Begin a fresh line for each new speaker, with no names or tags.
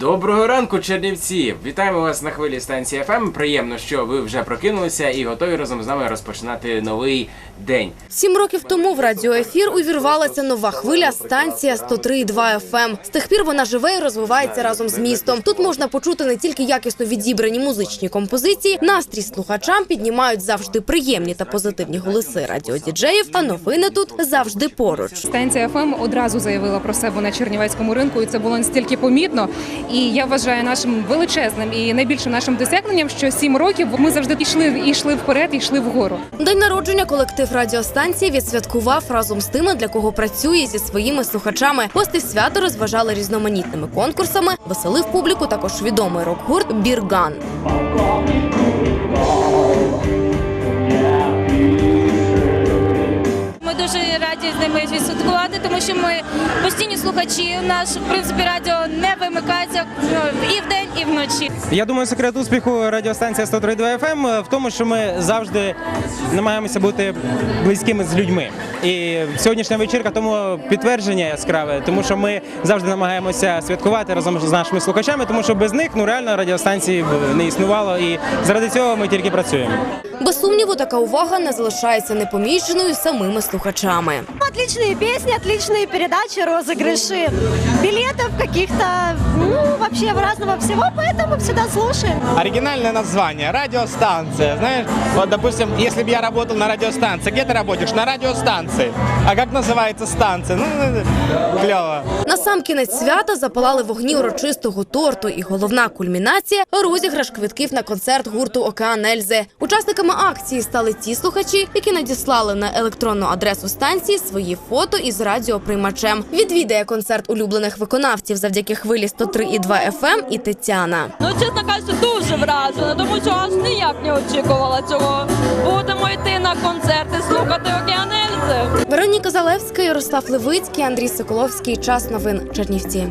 Доброго ранку, Чернівці! Вітаємо вас на хвилі станції ФМ. Приємно, що ви вже прокинулися і готові разом з нами розпочинати новий день.
Сім років тому в радіоефір увірвалася нова хвиля станція 103,2 FM. З тих пір вона живе і розвивається разом з містом. Тут можна почути не тільки якісно відібрані музичні композиції, настрій слухачам піднімають завжди приємні та позитивні голоси радіодіджеїв, а новини тут завжди поруч.
Станція ФМ одразу заявила про себе на Чернівецькому ринку, і це було настільки помітно. І я вважаю нашим величезним і найбільшим нашим досягненням, що сім років ми завжди йшли, йшли вперед, і йшли вгору.
День народження колектив радіостанції відсвяткував разом з тими, для кого працює зі своїми слухачами. Гості свято розважали різноманітними конкурсами. Веселив публіку також відомий рок-гурт Бірган.
Дуже раді з ними відсвяткувати, тому що ми постійні слухачі. Наш в принципі радіо не вимикається ну, і вдень, і вночі.
Я думаю, секрет успіху радіостанція 103.2 FM в тому, що ми завжди намагаємося бути близькими з людьми. І сьогоднішня вечірка тому підтвердження яскраве, тому що ми завжди намагаємося святкувати разом з нашими слухачами, тому що без них ну реально радіостанції б не існувало. І заради цього ми тільки працюємо.
Без сумніву, така увага не залишається непоміченою самими слухачами
Отличные песни, отличные передачи, розыгрыши, билетов каких-то, ну, вообще в разного всего, поэтому всегда слушаем.
Оригинальное название – радиостанция. Знаешь, вот, допустим, если бы я работал на радиостанции, где ты работаешь? На радиостанции. А как называется станция? Ну, клево.
На сам кінець свята запалали вогні урочистого торту, і головна кульмінація розіграш квитків на концерт гурту Океан Ельзи. Учасниками акції стали ті слухачі, які надіслали на електронну адресу станції свої фото із радіоприймачем. Відвідає концерт улюблених виконавців завдяки хвилі 103,2 FM і Тетяна.
Ну, чесно кажучи, дуже вражена, тому що аж ніяк не очікувала цього. Будемо йти на концерти, слухати океанельзи.
Вероніка Залевська, Ярослав Левицький, Андрій Соколовський. Час новин Чернівці.